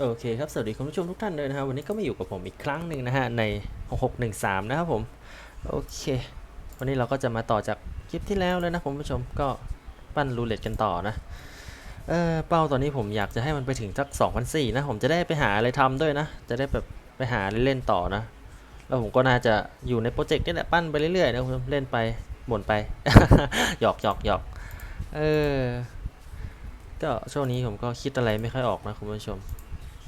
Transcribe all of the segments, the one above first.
โอเคครับ สวัสดีคุณผู้ชมทุกท่านเลยนะครับวันนี้ก็มาอยู่กับผมอีกครั้งหนึ่งนะฮะใน 6613 นะครับผม โอเค วันนี้เราก็จะมาต่อจากคลิปที่แล้วเลยนะคุณผู้ชมก็ปั้นรูเล็ตกันต่อนะ เออเป้าตอนนี้ผมอยากจะให้มันไปถึงสัก2,004นะ ผมจะได้ไปหาอะไรทำด้วยนะ จะได้แบบไปหาเล่นต่อนะ แล้วผมก็น่าจะอยู่ในโปรเจกต์นี่แหละปั้นไปเรื่อยๆนะคุณผู้ชมเล่นไปบ่นไปหยอกหยอกหยอกเออ ก็ช่วงนี้ผมก็คิดอะไรไม่ค่อยออกนะคุณผู้ชม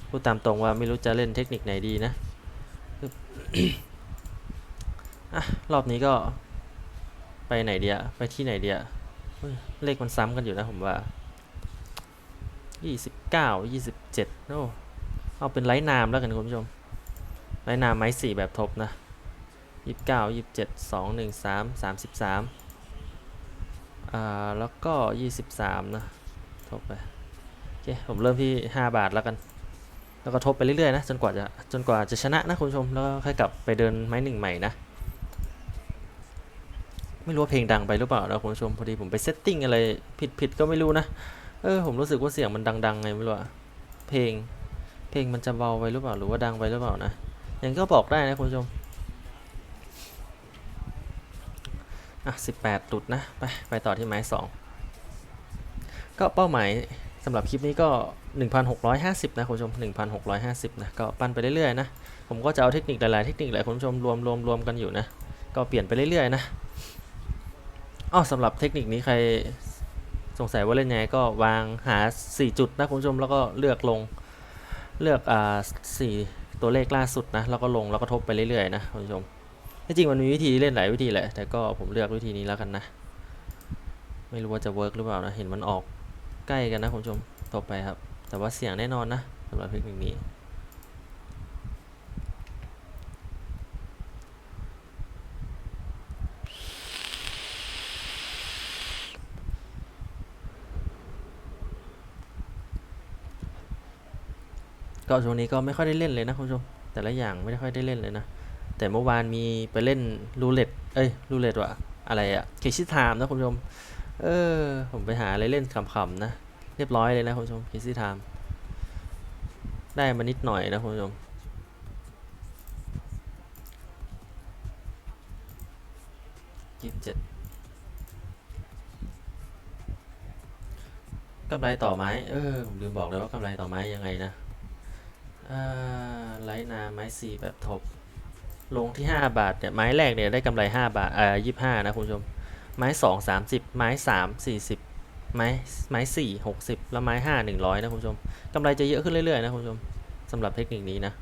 พูดตามตรงว่าไม่รู้จะเล่นเทคนิคไหนดีนะอะรอบนี้ก็ ไปไหนเดียไปที่ไหนเดียเฮ้ยเลขมันซ้ำกันอยู่นะผมว่ายี่สิบเก้ายี่สิบเจ็ดโอ้เอาเป็นไร้นามแล้วกันคุณผู้ชมไร้นามไม้สี่แบบทบนะยี่สิบเก้ายี่สิบเจ็ดสองหนึ่งสามสามสิบสามอ่าแล้วก็ยี่สิบสามนะ ทบไปโอเคผมเริ่มที่ห้าบาทแล้วกัน แล้วก็ทบไปเรื่อยๆนะจนกว่าจะจนกว่าจะชนะนะคุณผู้ชมแล้วค่อยกลับไปเดินไม้หนึ่งใหม่นะไม่รู้ว่าเพลงดังไปหรือเปล่านะคุณผู้ชมพอดีผมไปเซตติ้งอะไรผิดผิดก็ไม่รู้นะเออผมรู้สึกว่าเสียงมันดังๆไงไม่รู้อะเพลงเพลงมันจะเบาไปหรือเปล่าหรือว่าดังไปหรือเปล่านะยังก็บอกได้นะคุณผู้ชมอะสิบแปดตุดนะไปไปต่อที่ไม้สอง ก็เป้าหมายสำหรับคลิปนี้ก็ 1,650 นะคุณผู้ชม 1,650 นะ ก็ปั้นไปเรื่อยๆนะ ผมก็จะเอาเทคนิคหลายๆเทคนิคหลายคุณผู้ชมรวมรวมรวมกันอยู่นะ ก็เปลี่ยนไปเรื่อยๆนะอ้อสำหรับเทคนิคนี้ใครสงสัยว่าเล่นไงก็วางหา 4 จุดนะคุณผู้ชมแล้วก็เลือกลงเลือกอ่าสี่ตัวเลขล่าสุดนะแล้วก็ลงแล้วก็ทบไปเรื่อยๆนะคุณผู้ชมที่จริงมันมีวิธีเล่นหลายวิธีแหละแต่ก็ผมเลือกวิธีนี้แล้วกันนะ ไม่รู้ว่าจะเวิร์กหรือเปล่านะเห็นมันออก ใกล้กันนะคุณผู้ชมต่อไปครับ แต่ว่าเสียงแน่นอนนะสำหรับเทคนิคนี้ก็ช่วงนี้ก็ไม่ค่อยได้เล่นเลยนะคุณผู้ชม แต่ละอย่างไม่ได้ค่อยได้เล่นเลยนะ แต่เมื่อวานมีไปเล่นรูเล็ตเอ้ยรูเล็ตวะอะไรอะเคชิไทม์นะคุณผู้ชม เออ ผมไปหาอะไรเล่นขำๆนะ เรียบร้อยเลยนะคุณผู้ชมเคซี่ไทม์ได้มานิดหน่อยนะคุณผู้ชมยี่สิบเจ็ดกำไรต่อไม้ เออ ผมลืมบอกเลยว่ากำไรต่อไม้ยังไงนะอ่าไลนาไม้สี่แบบทบ ลงที่ 5 บาทเนี่ยไม้แรกเนี่ยได้กำไร 5 บาท อ่ายี่ห้านะคุณผู้ชม ไม้2 30ไม้3 40ไม้ไม้4 60แล้วไม้5 100นะคุณผู้ชมกำไรจะเยอะขึ้นเรื่อยๆนะคุณผู้ชมสำหรับเทคนิคนี้นะ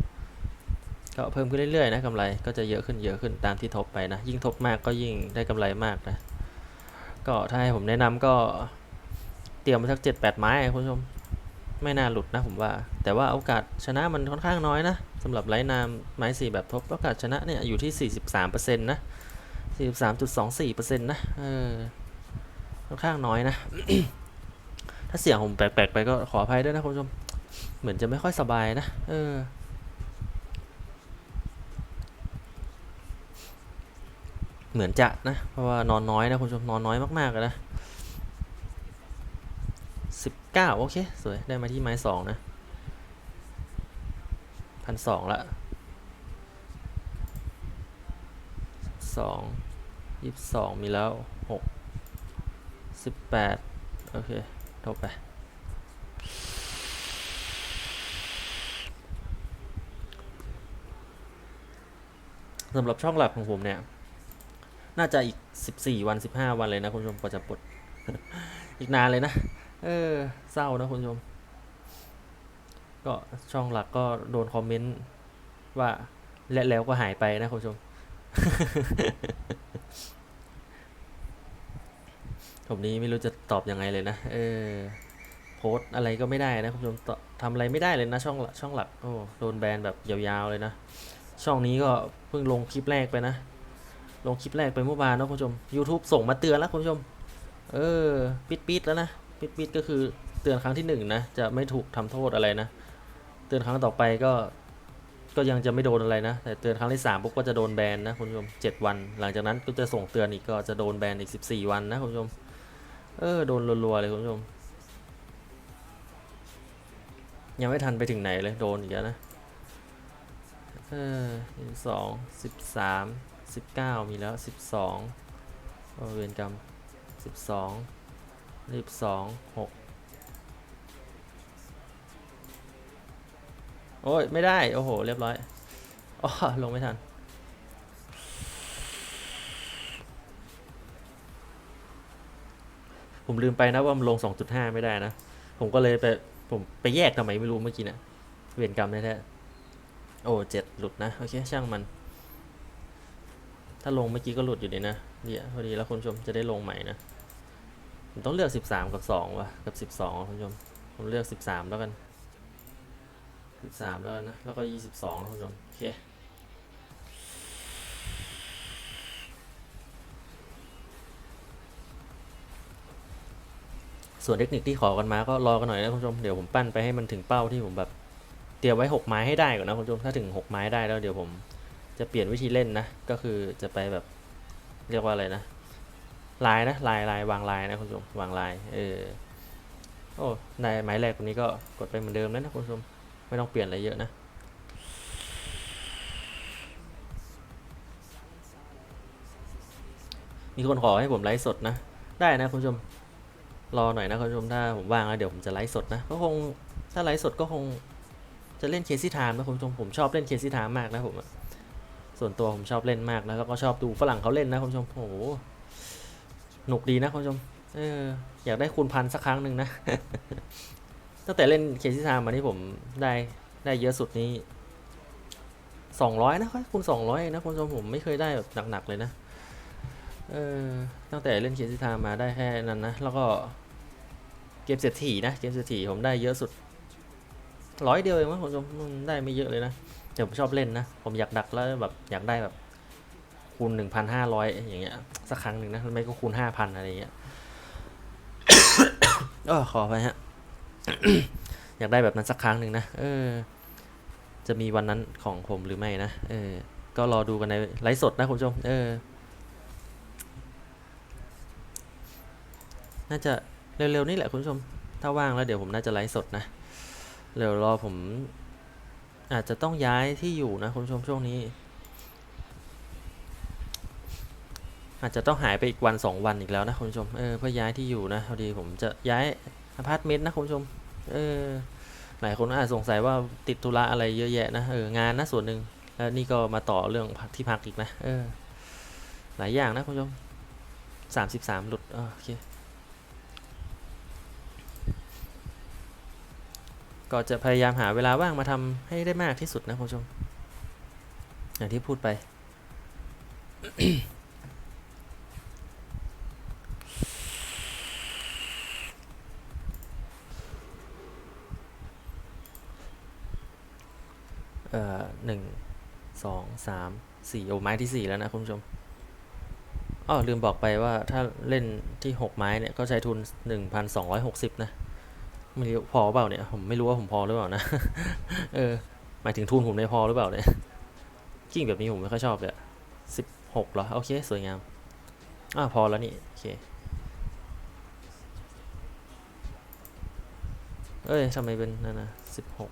ก็เพิ่มขึ้นเรื่อยๆนะกำไรก็จะเยอะขึ้นเยอะขึ้นตามที่ทบไปนะ ยิ่งทบมากก็ยิ่งได้กำไรมากนะก็ถ้าให้ผมแนะนำก็เตรียมมาสัก7 8ไม้คุณผู้ชมไม่น่าหลุดนะผมว่า แต่ว่าโอกาสชนะมันค่อนข้างน้อยนะสำหรับไลท์นามไม้สี่แบบทบโอกาสชนะเนี่ยอยู่ที่ 43%นะ 43.24%นะเออค่อนข้างน้อยนะ ถ้าเสียงผมแปลกๆไปก็ขออภัยด้วยนะคุณผู้ชม เหมือนจะไม่ค่อยสบายนะ เออเหมือนจะนะ เพราะว่านอนน้อยนะคุณผู้ชมนอนน้อยมากๆเลยนะสิบเก้าโอเค สวย ได้มาที่ไม้สองนะพันสองละสอง ยี่สิบสองมีแล้วหกสิบแปดโอเคทบไปสำหรับช่องหลักของผมเนี่ย น่าจะอีก 14 วัน 15 วันเลยนะคุณผู้ชมกว่าจะปลด อีกนานเลยนะ เออ เศร้านะคุณผู้ชม ก็ช่องหลักก็โดนคอมเมนต์ว่าและแล้วก็หายไปนะคุณผู้ชม ผมนี้ไม่รู้จะตอบยังไงเลยนะ เออ โพสอะไรก็ไม่ได้นะคุณผู้ชมทำอะไรไม่ได้เลยนะช่องช่องหลัก โอ้ โดนแบนแบบยาวๆเลยนะ ช่องนี้ก็เพิ่งลงคลิปแรกไปนะ ลงคลิปแรกไปเมื่อวานนะคุณผู้ชม YouTube ส่งมาเตือนแล้วคุณผู้ชม เออ ปิดปิดแล้วนะ ปิดปิดก็คือเตือนครั้งที่หนึ่งนะ จะไม่ถูกทำโทษอะไรนะ เตือนครั้งต่อไปก็ ก็ยังจะไม่โดนอะไรนะ แต่เตือนครั้งที่สามปุ๊บก็จะโดนแบนนะคุณผู้ชมเจ็ดวัน หลังจากนั้นก็จะส่งเตือนอีกก็จะโดนแบนอีกสิบสี่วันนะคุณผู้ชม เออ โดนรัวๆเลยคุณผู้ชม ยังไม่ทันไปถึงไหนเลย โดนอีกแล้วนะ เออสองสิบสามสิบเก้ามีแล้วสิบสองโอเวรกรรมสิบสองรีบสองหกโอ้ย ไม่ได้ โอ้โห เรียบร้อย อ๋อ ลงไม่ทัน ผมลืมไปนะว่ามันลง 2.5 ไม่ได้นะ ผมก็เลยไป ผมไปแยกทำไมไม่รู้เมื่อกี้เนะี่ยเวรกรรมแท้ๆโอ้เจ็ดหลุดนะ โอเค ช่างมัน ถ้าลงเมื่อกี้ก็หลุดอยู่ดีนะ เนี่ยพอดีแล้วคุณชมจะได้ลงใหม่นะ ผมต้องเลือก 13 กับ2วะกับ 12อะคุณชม ผมเลือก 13 แล้วกัน 13 แล้วนะ แล้วก็ 22นะคุณชม โอเค ส่วนเทคนิคที่ขอกันมาก็รอกันหน่อยนะคุณผู้ชมเดี๋ยวผมปั้นไปให้มันถึงเป้าที่ผมแบบเตรียมไว้6ไม้ให้ได้ก่อนนะคุณผู้ชมถ้าถึง 6 ไม้ได้แล้วเดี๋ยวผมจะเปลี่ยนวิธีเล่นนะ ก็คือจะไปแบบเรียกว่าอะไรนะลายนะลายลายวางลายนะคุณผู้ชมวางลายเออโอ้ในไม้แรกตรงนี้ก็กดไปเหมือนเดิมแล้วนะคุณผู้ชมไม่ต้องเปลี่ยนอะไรเยอะนะมีคนขอให้ผมไลฟ์สดนะ ได้นะคุณผู้ชม รอหน่อยนะคุณผู้ชมถ้าผมว่างแล้วเดี๋ยวผมจะไลฟ์สดนะ ก็คงถ้าไลฟ์สดก็คงจะเล่นเคซี่ไทม์นะคุณผู้ชมผมชอบเล่นเคซี่ไทม์มากนะผมส่วนตัวผมชอบเล่นมากนะแล้วก็ชอบดูฝรั่งเขาเล่นนะคุณผู้ชมโอ้โหหนุกดีนะคุณผู้ชมเอออยากได้คูณพันสักครั้งหนึ่งนะตั้งแต่เล่นเคซี่ไทม์มานี่ผมได้ได้เยอะสุดนี้สองร้อยนะคูณสองร้อยนะคุณผู้ชมผมไม่เคยได้แบบหนักๆเลยนะ เออ ตั้งแต่เล่นเคซี่ไทม์มาได้แค่นั้นนะ แล้วก็เกมเศรษฐีนะ เกมเศรษฐีผมได้เยอะสุด ร้อยเดียวเองมั้งผมชมได้ไม่เยอะเลยนะแต่ผมชอบเล่นนะ ผมอยากดักแล้วแบบอยากได้แบบคูณหนึ่งพันห้าร้อยอย่างเงี้ย สักครั้งหนึ่งนะไม่ก็คูณห้าพันอะไรอย่างเงี้ยเออขอไปฮะ อยากได้แบบนั้นสักครั้งหนึ่งนะ เออ จะมีวันนั้นของผมหรือไม่นะ เออ ก็รอดูกันในไลฟ์สดนะคุณผู้ชม เออ น่าจะเร็วๆนี่แหละคุณผู้ชม ถ้าว่างแล้วเดี๋ยวผมน่าจะไลฟ์สดนะ เดี๋ยวรอผม อาจจะต้องย้ายที่อยู่นะคุณผู้ชมช่วงนี้ อาจจะต้องหายไปอีกวันสองวันอีกแล้วนะคุณผู้ชม เออเพื่อย้ายที่อยู่นะพอดีผมจะย้ายอพาร์ตเมนต์นะคุณผู้ชม เออหลายคนอาจสงสัยว่าติดธุระอะไรเยอะแยะนะ เอองานนะส่วนหนึ่งแล้วนี่ก็มาต่อเรื่องที่พักอีกนะ เออ หลายอย่างนะคุณผู้ชมสามสิบสามหลุดโอเค ก็จะพยายามหาเวลาว่างมาทำให้ได้มากที่สุดนะคุณผู้ชม อย่างที่พูดไป เอ่อหนึ่งสองสามสี่โอ้ไม้ที่สี่แล้วนะคุณผู้ชมอ้อลืมบอกไปว่าถ้าเล่นที่หกไม้เนี่ย ก็ใช้ทุนหนึ่งพันสองร้อยหกสิบนะ ไม่รู้พอเปล่าเนี่ย ผมไม่รู้ว่าผมพอหรือเปล่านะ เออ หมายถึงทุนผมได้พอหรือเปล่าเนี่ย กิ้งแบบนี้ผมไม่ค่อยชอบเลยสิบหกเหรอ โอเค สวยงาม อ่าพอแล้วนี่ โอเค เอ้ยทำไมเป็นนั่นนะสิบหก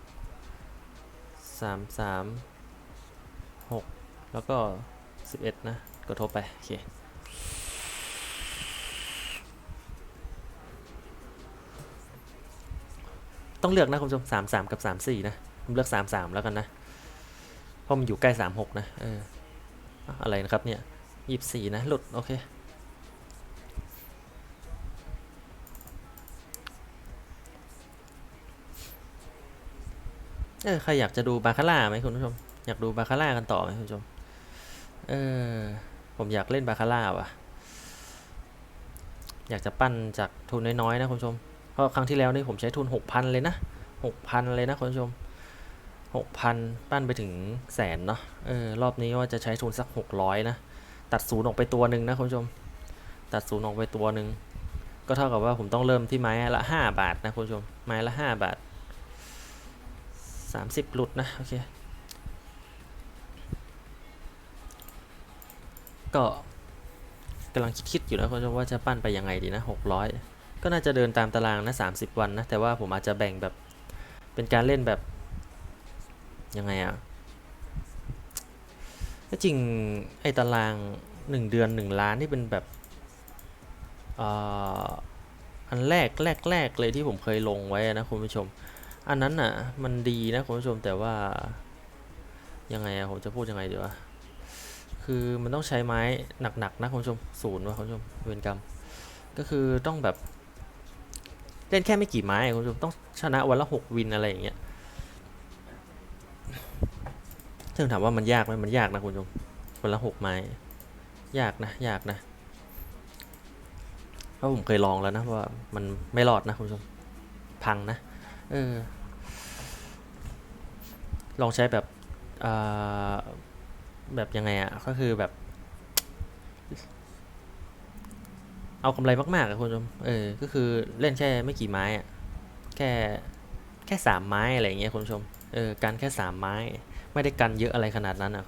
สามสามหกแล้วก็สิบเอ็ดนะ กดทบไป โอเค ต้องเลือกนะคุณผู้ชมสามสามกับสามสี่นะผมเลือกสามสามแล้วกันนะเพราะมันอยู่ใกล้สามหกนะเอออะอะไรนะครับเนี่ยยี่สิบสี่นะหลุดโอเคเออใครอยากจะดูบาคาร่าไหมคุณผู้ชม อยากดูบาคาร่ากันต่อไหมคุณผู้ชม เออ ผมอยากเล่นบาคาร่าว่ะ อยากจะปั้นจากทุนน้อยๆนะคุณผู้ชม เพราะครั้งที่แล้วนี่ผมใช้ทุนหกพันเลยนะหกพันเลยนะคุณผู้ชมหกพันปั้นไปถึงแสนเนาะเออรอบนี้ว่าจะใช้ทุนสักหกร้อยนะ ตัดศูนย์ออกไปตัวหนึ่งนะคุณผู้ชม ตัดศูนย์ออกไปตัวหนึ่งก็เท่ากับว่าผมต้องเริ่มที่ไม้ละห้าบาทนะคุณผู้ชม ไม้ละห้าบาทสามสิบหลุดนะโอเคก็กำลังคิดๆอยู่นะคุณผู้ชมว่าจะปั้นไปยังไงดีนะห ก็น่าจะเดินตามตารางนะ30วันนะ แต่ว่าผมอาจจะแบ่งแบบเป็นการเล่นแบบยังไงอะก็จริงไอ้ตารางหนึ่งเดือนหนึ่งล้านนี่เป็นแบบอ่าอันแรกแรกแรกเลยที่ผมเคยลงไว้นะคุณผู้ชม อันนั้นอะมันดีนะคุณผู้ชมแต่ว่ายังไงอะผมจะพูดยังไงดีวะคือมันต้องใช้ไม้หนักๆนะคุณผู้ชมศูนย์วะคุณผู้ชมเวรกรรม ก็คือต้องแบบ เล่นแค่ไม่กี่ไม้คุณผู้ชมต้องชนะวันละหกวินอะไรอย่างเงี้ยซึ่งถามว่ามันยากไหมมันยากนะคุณผู้ชมวันละหกไม้ ยากนะ ยากนะเพราะผมเคยลองแล้วนะว่ามันไม่รอดนะคุณผู้ชมพังนะเออลองใช้แบบแบบยังไงอะก็คือแบบ เอากำไรมากๆอะคุณผู้ชมเออ ก็คือเล่นแค่ไม่กี่ไม้อะแค่แค่สามไม้อะไรอย่างเงี้ยคุณผู้ชม เออกันแค่สามไม้ ไม่ได้กันเยอะอะไรขนาดนั้นอะ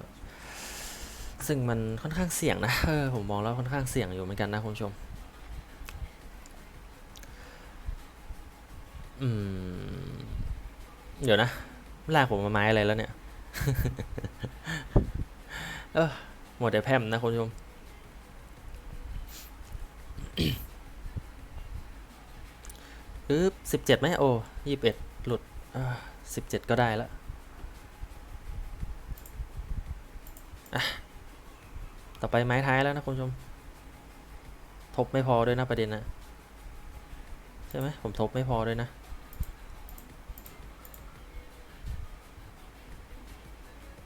ซึ่งมันค่อนข้างเสี่ยงนะ เออผมมองแล้วค่อนข้างเสี่ยงอยู่เหมือนกันนะคุณผู้ชม อืม เดี๋ยวนะลากผมมาไม้อะไรแล้วเนี่ย เออหมดแต่แพมนะคุณผู้ชม ปึ๊บสิบเจ็ดไหมโอ้ยี่สิบเอ็ดหลุดสิบเจ็ดก็ได้แล้วอะต่อไปไม้ท้ายแล้วนะคุณผู้ชม ทบไม่พอด้วยนะประเด็นนะใช่ไหมผมทบไม่พอด้วยนะ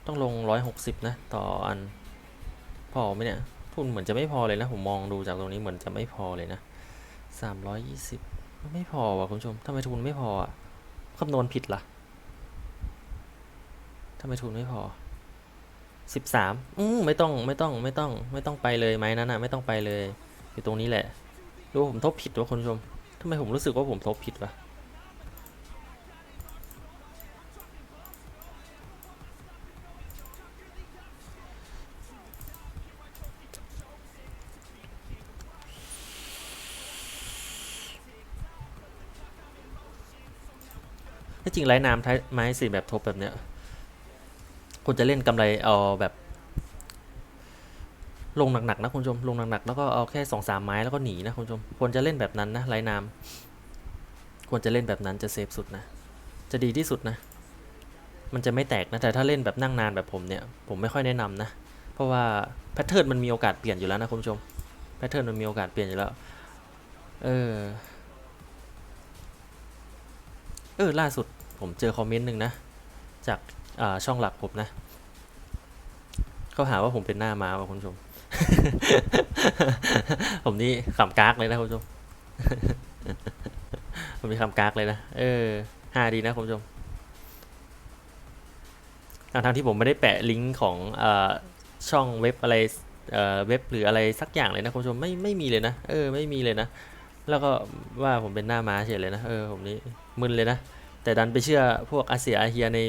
ต้องลงร้อยหกสิบนะ ต่ออัน พอไหมเนี่ย ทุนเหมือนจะไม่พอเลยนะ ผมมองดูจากตรงนี้เหมือนจะไม่พอเลยนะสามร้อยยี่สิบไม่พอว่ะคุณผู้ชมทำไมทุนไม่พออะคำนวณผิดล่ะทำไมทุนไม่พอสิบสามอืมไม่ต้องไม่ต้องไม่ต้องไม่ต้องไปเลยไหมนั้นอะไม่ต้องไปเลย อยู่ตรงนี้แหละรู้ว่าผมทบผิดวะคุณผู้ชมทำไมผมรู้สึกว่าผมทบผิดวะ ที่จริงไร้น้ำท้ายไม้สี่แบบทบแบบเนี้ยคุณจะเล่นกำไรเอาแบบ ลงหนักๆนะคุณชม ลงหนักๆแล้วก็เอาแค่สองสามไม้แล้วก็หนีนะคุณชมควรจะเล่นแบบนั้นนะไร้น้ำควรจะเล่นแบบนั้นจะเซฟสุดนะ จะดีที่สุดนะ มันจะไม่แตกนะแต่ถ้าเล่นแบบนั่งนานแบบผมเนี่ย ผมไม่ค่อยแนะนำนะ เพราะว่าแพทเทิร์นมันมีโอกาสเปลี่ยนอยู่แล้วนะคุณชมแพทเทิร์นมันมีโอกาสเปลี่ยนอยู่แล้ว เออ เออล่าสุดผมเจอคอมเมนต์หนึ่งนะ จากาช่องหลักผมนะ เขาหาว่าผมเป็นหน้าม้าว่ะคุณผู้ชม ผมนี่ขำกากเลยนะคุณผู้ชม ผมมีคำกากเลยนะ เออฮาดีนะคุณผู้ชมทางทางๆที่ผมไม่ได้แปะลิงก์ของอช่องเว็บอะไรเอ่อเว็บหรืออะไรสักอย่างเลยนะคุณผู้ชมไม่ไม่มีเลยนะ เออไม่มีเลยนะ แล้วก็ว่าผมเป็นหน้าม้าเฉยเลยนะเออผมนี่มึนเลยนะ แต่ดันไปเชื่อพวกอาเซียอาเฮียใน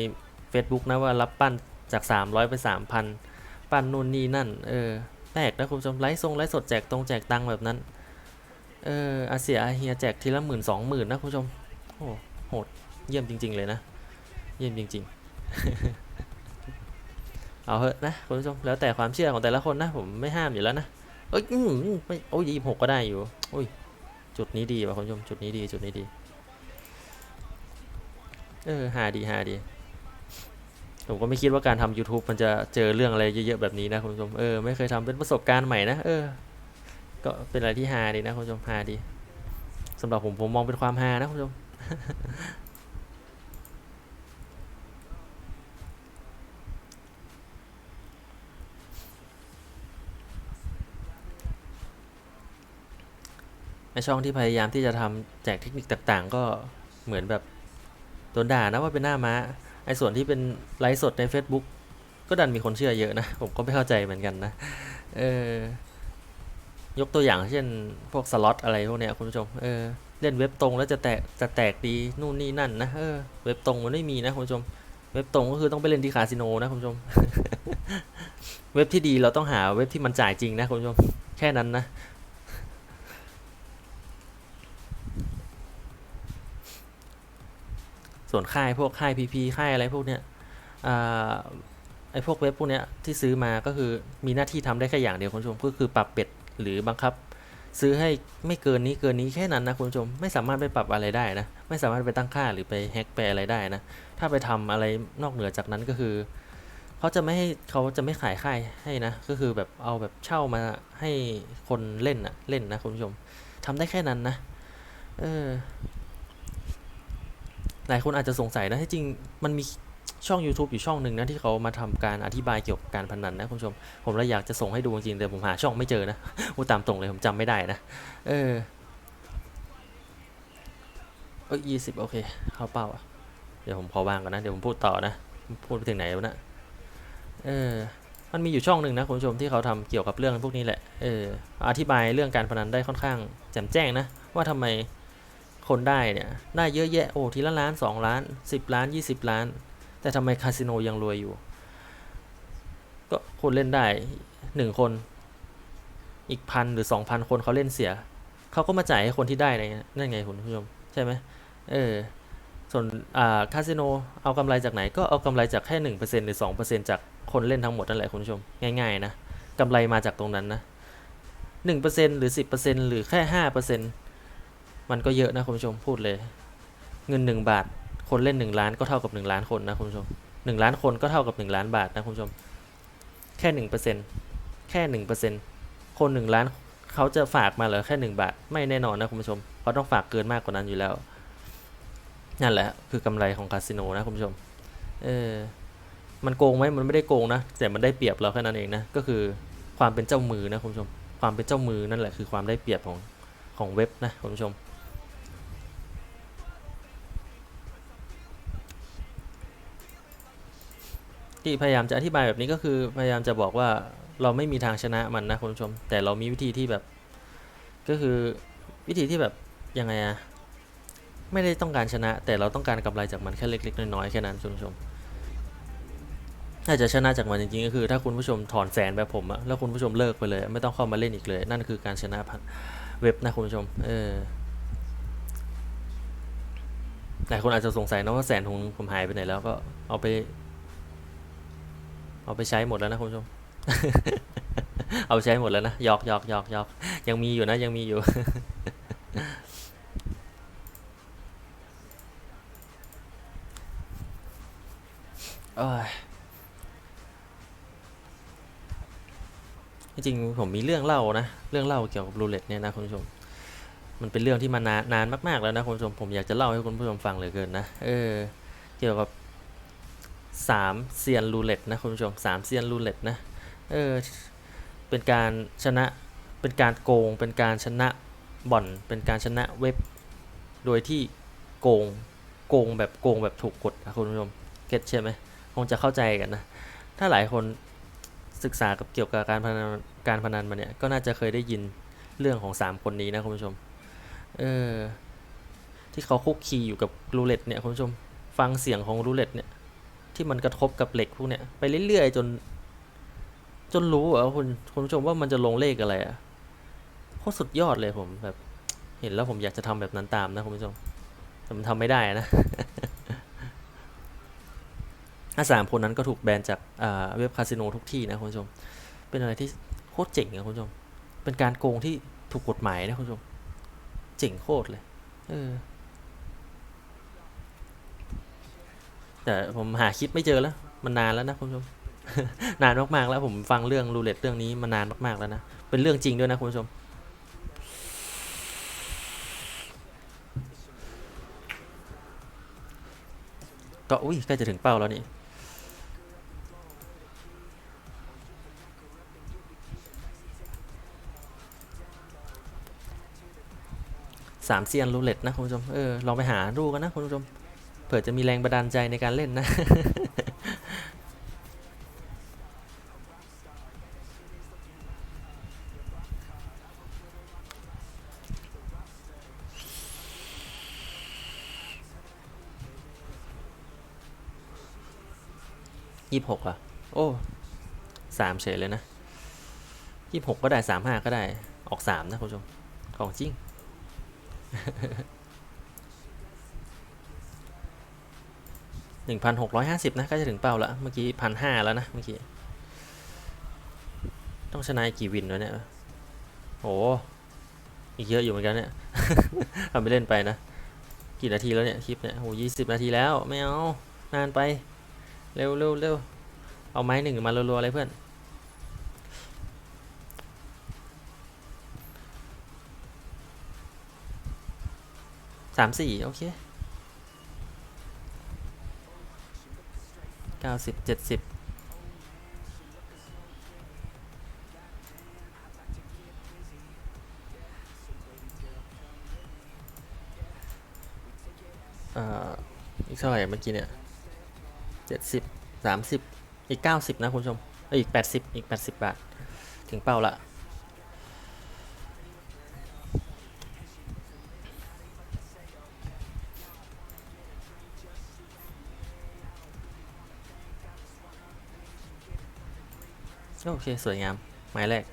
Facebook นะว่ารับปั้นจาก 300 ไป 3,000 ปั้นนู่นนี่นั่น เออแปลกนะคุณผู้ชมไลฟ์ทรงไลฟ์สดแจกตรงแจกตังแบบนั้น เอออาเซียอาเฮียแจกทีละหมื่นสองหมื่นนะคุณผู้ชมโอ้โหดเยี่ยมจริง ๆ เลยนะ เยี่ยมจริง ๆ เอาเถอะนะคุณผู้ชมแล้วแต่ความเชื่อของแต่ละคนนะ ผมไม่ห้ามอยู่แล้วนะเอ้ยอื้อหือไม่โอ้ยยี่หกก็ได้อยู่โอ้ย จุดนี้ดีว่ะคุณผู้ชมจุดนี้ดีจุดนี้ดี เออหาดีหาดี ผมก็ไม่คิดว่าการทำ YouTube มันจะเจอเรื่องอะไรเยอะๆแบบนี้นะคุณผู้ชมเออไม่เคยทำเป็นประสบการณ์ใหม่นะเออ ก็เป็นอะไรที่ฮาดีนะคุณผู้ชมฮาดีสำหรับผมผมมองเป็นความฮานะคุณผู้ชม ในช่องที่พยายามที่จะทำแจกเทคนิคต่างๆ ก็เหมือนแบบโดนด่านะว่าเป็นหน้าม้า ไอส่วนที่เป็นไลฟ์สดใน Facebook ก็ดันมีคนเชื่อเยอะนะ ผมก็ไม่เข้าใจเหมือนกันนะ เออยกตัวอย่างเช่นพวกสล็อตอะไรพวกเนี้ยคุณผู้ชม เออเล่นเว็บตรงแล้วจะแตกจะแตกดีนู่นนี่นั่นนะเออเว็บตรงมันไม่มีนะคุณผู้ชม เว็บตรงก็คือต้องไปเล่นที่คาสิโนนะคุณผู้ชม เว็บที่ดีเราต้องหาเว็บที่มันจ่ายจริงนะคุณผู้ชมแค่นั้นนะ ส่วนค่ายพวกค่ายพีพีค่ายอะไรพวกเนี้ยไอพวกเว็บพวกเนี้ยที่ซื้อมาก็คือมีหน้าที่ทำได้แค่อย่างเดียวคุณผู้ชมก็คือปรับเบ็ดหรือบังคับ ซื้อให้ไม่เกินนี้เกินนี้แค่นั้นนะคุณผู้ชมไม่สามารถไปปรับอะไรได้นะไม่สามารถไปตั้งค่าหรือไปแฮ็กไปอะไรได้นะถ้าไปทำอะไรนอกเหนือจากนั้นก็คือเขาจะไม่ให้เขาจะไม่ขายค่ายให้นะก็คือแบบเอาแบบเช่ามาให้คนเล่นนะเล่นนะคุณผู้ชมทำได้แค่นั้นนะเออ หลายคนอาจจะสงสัยนะที่จริงมันมีช่อง YouTube อยู่ช่องหนึ่งนะที่เขามาทำการอธิบายเกี่ยวกับการพนันนะคุณผู้ชม ผมเลยอยากจะส่งให้ดูจริงๆแต่ผมหาช่องไม่เจอนะพูตามตรงเลยผมจำไม่ได้นะ เออเอ้ยยี่สิบโอเค เข้าเป้าอะ เดี๋ยวผมพอวางก่อนนะ เดี๋ยวผมพูดต่อนะ พูดไปถึงไหนแล้วนะ เออ มันมีอยู่ช่องหนึ่งนะคุณผู้ชมที่เขาทำเกี่ยวกับเรื่องพวกนี้แหละ เออ อธิบายเรื่องการพนันได้ค่อนข้างแจ่มแจ้งนะว่าทำไม คนได้เนี่ย ได้เยอะแยะโอ้ทีละล้านสองล้านสิบล้านยี่สิบล้าน แต่ทำไมคาสิโนยังรวยอยู่ ก็คนเล่นได้หนึ่งคน อีกพันหรือสองพันคนเขาเล่นเสีย เขาก็มาจ่ายให้คนที่ได้ในนั่นไงคุณผู้ชมใช่ไหมเออส่วนอ่าคาสิโนเอากำไรจากไหนก็เอากำไรจากแค่หนึ่งเปอร์เซ็นหรือสองเปอร์เซ็นจากคนเล่นทั้งหมดนั่นแหละคุณผู้ชมง่ายๆนะกำไรมาจากตรงนั้นนะหนึ่งเปอร์เซ็นหรือสิบเปอร์เซ็นหรือแค่ห้าเปอร์เซ็น มันก็เยอะนะคุณผู้ชมพูดเลย เงินหนึ่งบาท คนเล่นหนึ่งล้านก็เท่ากับหนึ่งล้านคนนะคุณผู้ชมหนึ่งล้านคนก็เท่ากับหนึ่งล้านบาทนะคุณผู้ชม แค่หนึ่งเปอร์เซ็นแค่หนึ่งเปอร์เซ็นคนหนึ่งล้านเขาจะฝากมาเหรอแค่หนึ่งบาท ไม่แน่นอนนะคุณผู้ชมเขาต้องฝากเกินมากกว่านั้นอยู่แล้ว นั่นแหละคือกำไรของคาสิโนนะคุณผู้ชม เออ มันโกงไหมมันไม่ได้โกงนะ แต่มันได้เปรียบเราแค่นั้นเองนะ ก็คือความเป็นเจ้ามือนะคุณผู้ชม ความเป็นเจ้ามือนั่นแหละคือความได้เปรียบของของเว็บนะคุณผู้ชม ที่พยายามจะอธิบายแบบนี้ก็คือพยายามจะบอกว่าเราไม่มีทางชนะมันนะคุณผู้ชม แต่เรามีวิธีที่แบบ ก็คือวิธีที่แบบยังไงอะไม่ได้ต้องการชนะ แต่เราต้องการกำไรจากมันแค่เล็ก ๆ น้อยๆแค่นั้นคุณผู้ชม ถ้าจะชนะจากมันจริงๆก็คือ ถ้าคุณผู้ชมถอนแสนแบบผมอะแล้วคุณผู้ชมเลิกไปเลย ไม่ต้องเข้ามาเล่นอีกเลย นั่นคือการชนะผ่านเว็บนะคุณผู้ชม เออหลายคนอาจจะสงสัยนะว่าแสนของผมหายไปไหนแล้วก็เอาไป เอาไปใช้หมดแล้วนะคุณผู้ชม เอาไปใช้หมดแล้วนะหยอกหยอกหยอกหยอกยังมีอยู่นะยังมีอยู่เอ้ยจริงผมมีเรื่องเล่านะ เรื่องเล่าเกี่ยวกับรูเล็ตเนี่ยนะคุณผู้ชม มันเป็นเรื่องที่มานานนานมากๆแล้วนะคุณผู้ชม ผมอยากจะเล่าให้คุณผู้ชมฟังเหลือเกินนะ เออ เกี่ยวกับ สามเซียนรูเล็ตนะคุณผู้ชมสามเซียนรูเล็ตนะเออเป็นการชนะเป็นการโกง เป็นการชนะบ่อน เป็นการชนะเว็บ โดยที่โกงโกงแบบโกงแบบถูกกฎนะคุณผู้ชมเก็ตใช่ไหมคงจะเข้าใจกันนะ ถ้าหลายคนศึกษากับเกี่ยวกับการพนันการพนันมาเนี่ยก็น่าจะเคยได้ยินเรื่องของสามคนนี้นะคุณผู้ชมเออที่เขาคุกคีอยู่กับรูเล็ตเนี่ยคุณผู้ชมฟังเสียงของรูเล็ตเนี่ย ที่มันกระทบกับเหล็กพวกเนี้ยไปเรื่อยๆจน จนรู้อคุณคุณผู้ชมว่ามันจะลงเลขอะไรอะโคตรสุดยอดเลยผมแบบ เห็นแล้วผมอยากจะทำแบบนั้นตามนะคุณผู้ชมแต่มันทำไม่ได้นะถ้าสามคนนั้นก็ถูกแบนจากอ่าเว็บคาสิโนทุกที่นะคุณผู้ชม เป็นอะไรที่โคตรเจ๋งนะคุณผู้ชม เป็นการโกงที่ถูกกฎหมายนะคุณผู้ชม เจ๋งโคตรเลย เออ แต่ผมหาคลิปไม่เจอแล้ว มันนานแล้วนะคุณผู้ชม นานมากๆแล้วผมฟังเรื่องรูเล็ตเรื่องนี้มานานมากๆแล้วนะ เป็นเรื่องจริงด้วยนะคุณผู้ชม ก็อุ้ยใกล้จะถึงเป้าแล้วนี่สามเซียนรูเล็ตนะคุณผู้ชม เออลองไปหาดูกันนะคุณผู้ชม ผื่อจะมีแรงบันดาลใจในการเล่นนะยี่สิบหกอะ โอ้สามเฉยเลยนะยี่สิบหกก็ได้สามห้าก็ได้ ออกสามนะคุณผู้ชม ของจริง หนึ่งพันหกร้อยห้าสิบนะก็จะถึงเป้าละเมื่อกี้พันห้าแล้วนะเมื่อกี้ ต้องชนะกกี่วินวะเนี่ยโอ้อีกเยอะอยู่เหมือนกันเนี่ยทำไปเล่นไปนะ กี่นาทีแล้วเนี่ยคลิปเนี่ยโอ้ยี่สิบนาทีแล้วไม่เอานานไป เร็วเร็วเร็วเอาไม้หนึ่งมารัวๆเลยเพื่อนสามสี่โอเค เก้าสิบเจ็ดสิบอีกเท่าไหร่เมื่อกี้เนี่ยเจ็ดสิบสามสิบอีกเก้าสิบนะคุณผู้ชมอีกแปดสิบอีกแปดสิบบาท ถึงเป้าละ โอเค สวยงามหมายแรก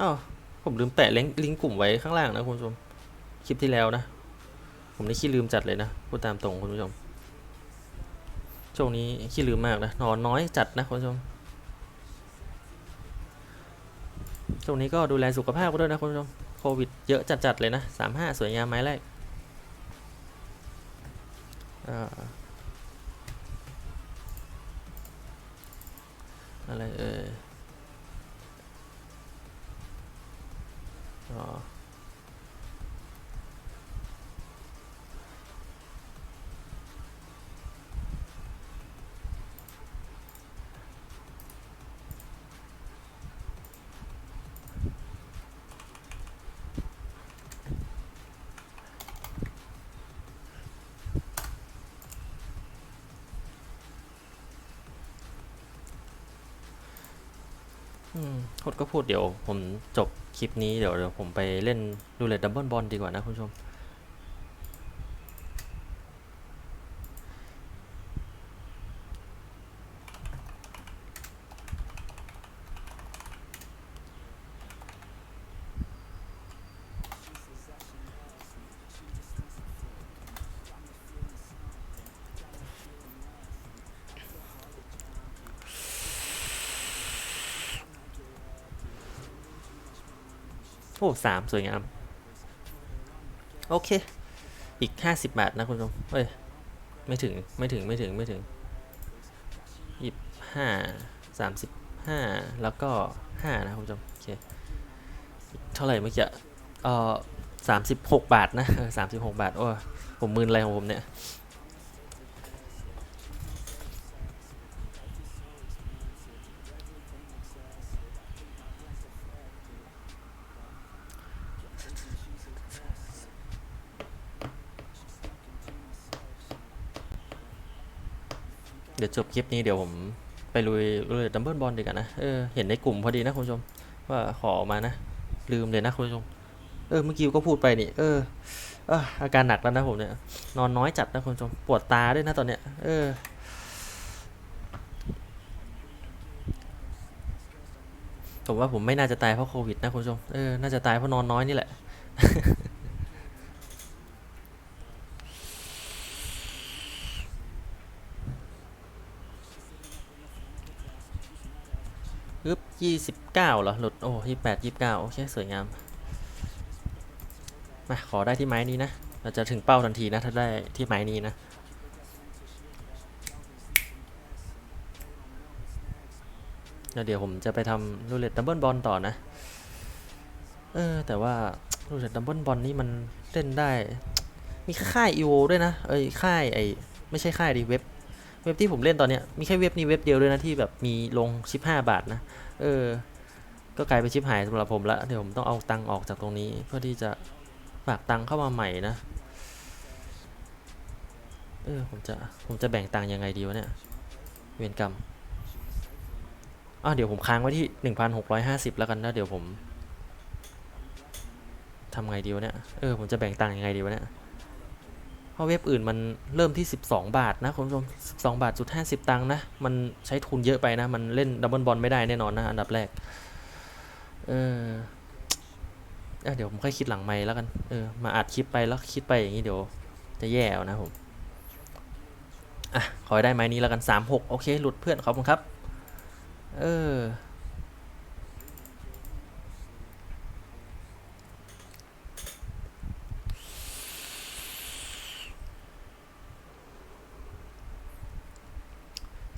อ้าว ผมลืมแปะลิงก์ลิงก์กลุ่มไว้ข้างล่างนะคุณผู้ชม คลิปที่แล้วนะ ผมนี่ขี้ลืมจัดเลยนะ พูดตามตรงคุณผู้ชม ช่วงนี้ขี้ลืมมากนะ นอนน้อยจัดนะคุณผู้ชม ช่วงนี้ก็ดูแลสุขภาพกันด้วยนะคุณผู้ชมโควิดเยอะจัดๆเลยนะสามห้าสวยงามไม้แรกอะไรเอ่ยอ๋อ พูดก็พูดเดี๋ยวผมจบคลิปนี้เดี๋ยวเดี๋ยวผมไปเล่นดูเลดดับเบิลบอลดีกว่านะคุณผู้ชม โอ้สามสวยงาม โอเค อีกห้าสิบบาทนะคุณผู้ชมเอ้ย ไม่ถึง ไม่ถึง ไม่ถึง ไม่ถึงยี่ห้าสามสิบห้าแล้วก็ห้านะคุณผู้ชม โอเค เท่าไหร่เมื่อกี้ เอ่อสามสิบหกบาทนะสามสิบหกบาท โอ้ยผมมืนอะไรของผมเนี่ย เดี๋ยวจบคลิปนี้เดี๋ยวผมไปลุยลุยดัมเบิลบอลดีกว่านะเออเห็นในกลุ่มพอดีนะคุณผู้ชม ว่าขอมานะ ลืมเลยนะคุณผู้ชม เออเมื่อกี้ก็พูดไปนี่ เออเอออาการหนักแล้วนะผมเนี่ย นอนน้อยจัดนะคุณผู้ชม ปวดตาด้วยนะตอนเนี้ย เออผมว่าผมไม่น่าจะตายเพราะโควิดนะคุณผู้ชม เออ น่าจะตายเพราะนอนน้อยนี่แหละ ยี่สิบเก้าเหรอ หลุด โอ้ยี่แปดยี่เก้าโอเค สวยงาม มา ขอได้ที่ไม้นี้นะ เราจะถึงเป้าทันทีนะ ถ้าได้ที่ไม้นี้นะแล้วเดี๋ยวผมจะไปทำรูเล็ตดับเบิลบอลต่อนะ เออ แต่ว่ารูเล็ตดับเบิลบอลนี่มันเล่นได้ มีค่ายอีโวด้วยนะ เอ้ย ค่ายไอไม่ใช่ค่ายดิเว็บ เว็บที่ผมเล่นตอนเนี้ย มีแค่เว็บนี้เว็บเดียวด้วยนะที่แบบมีลงชิปห้าบาทนะ เออ ก็กลายเป็นชิปหายสำหรับผมละเดี๋ยวผมต้องเอาตังออกจากตรงนี้เพื่อที่จะฝากตังเข้ามาใหม่นะ เออผมจะผมจะแบ่งตังยังไงดีวะเนี่ย เวรกรรมอะเดี๋ยวผมค้างไว้ที่หนึ่งพันหกร้อยห้าสิบแล้วกันนะเดี๋ยวผมทำไงดีวะเนี่ย เออผมจะแบ่งตังยังไงดีวะเนี่ย ราะเว็บอื่นมันเริ่มที่ 12 บาทนะคุณผู้ชม12 บาทจุด50 ตังค์นะ มันใช้ทุนเยอะไปนะ มันเล่นดับเบิลบอลไม่ได้แน่นอนนะ อันดับแรก เออเอ้ยเดี๋ยวผมค่อยคิดหลังไมค์แล้วกัน เออ มาอัดคลิปไปแล้วคิดไปอย่างนี้เดี๋ยว จะแย่เอานะผม อะ ขอได้ไม้นี้แล้วกัน 36 โอเค หลุดเพื่อนขอบคุณครับ เออ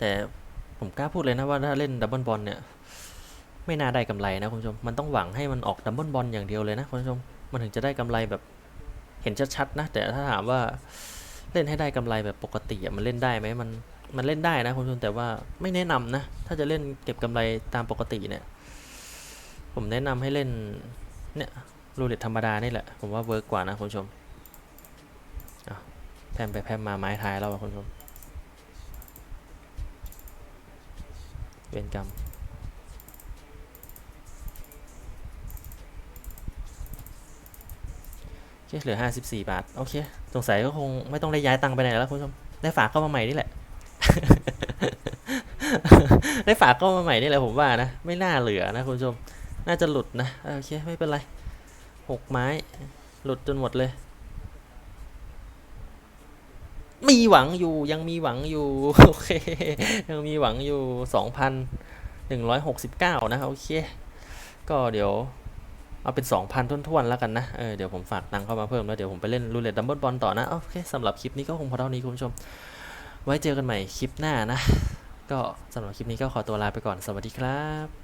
แต่ผมกล้าพูดเลยนะว่าถ้าเล่นดับเบิลบอลเนี่ย ไม่น่าได้กำไรนะคุณผู้ชม มันต้องหวังให้มันออกดับเบิลบอลอย่างเดียวเลยนะคุณผู้ชม มันถึงจะได้กำไรแบบเห็นชัดๆนะ แต่ถ้าถามว่าเล่นให้ได้กำไรแบบปกติมันเล่นได้ไหมมันมันเล่นได้นะคุณผู้ชมแต่ว่าไม่แนะนำนะ ถ้าจะเล่นเก็บกำไรตามปกติเนี่ย ผมแนะนำให้เล่นเนี่ยรูเล็ตธรรมดานี่แหละ ผมว่าเวิร์กกว่านะคุณผู้ชมแพมไปแพมมาไม้ท้ายแล้วคุณผู้ชม เวรกรรมโอเคเหลือ 54 บาท โอเค สงสัยก็คงไม่ต้องได้ย้ายตังค์ไปไหนแล้วคุณผู้ชม ได้ฝากเข้ามาใหม่นี่แหละ ได้ฝากเข้ามาใหม่นี่แหละผมว่านะ ไม่น่าเหลือนะคุณผู้ชม น่าจะหลุดนะ โอเค ไม่เป็นไรหกไม้ หลุดจนหมดเลย มีหวังอยู่ยังมีหวังอยู่โอเคยังมีหวังอยู่สองพันหนึ่งร้อยหกสิบเก้านะโอเค ก็เดี๋ยวเอาเป็นสองพันท้วนๆ แล้วกันนะ เออ เดี๋ยวผมฝากตังเข้ามาเพิ่มแล้ว เดี๋ยวผมไปเล่นรูเล็ตดัมเบิลบอลต่อนะ โอเคสำหรับคลิปนี้ก็คงพอเท่านี้คุณผู้ชม ไว้เจอกันใหม่คลิปหน้านะ ก็สำหรับคลิปนี้ก็ขอตัวลาไปก่อน สวัสดีครับ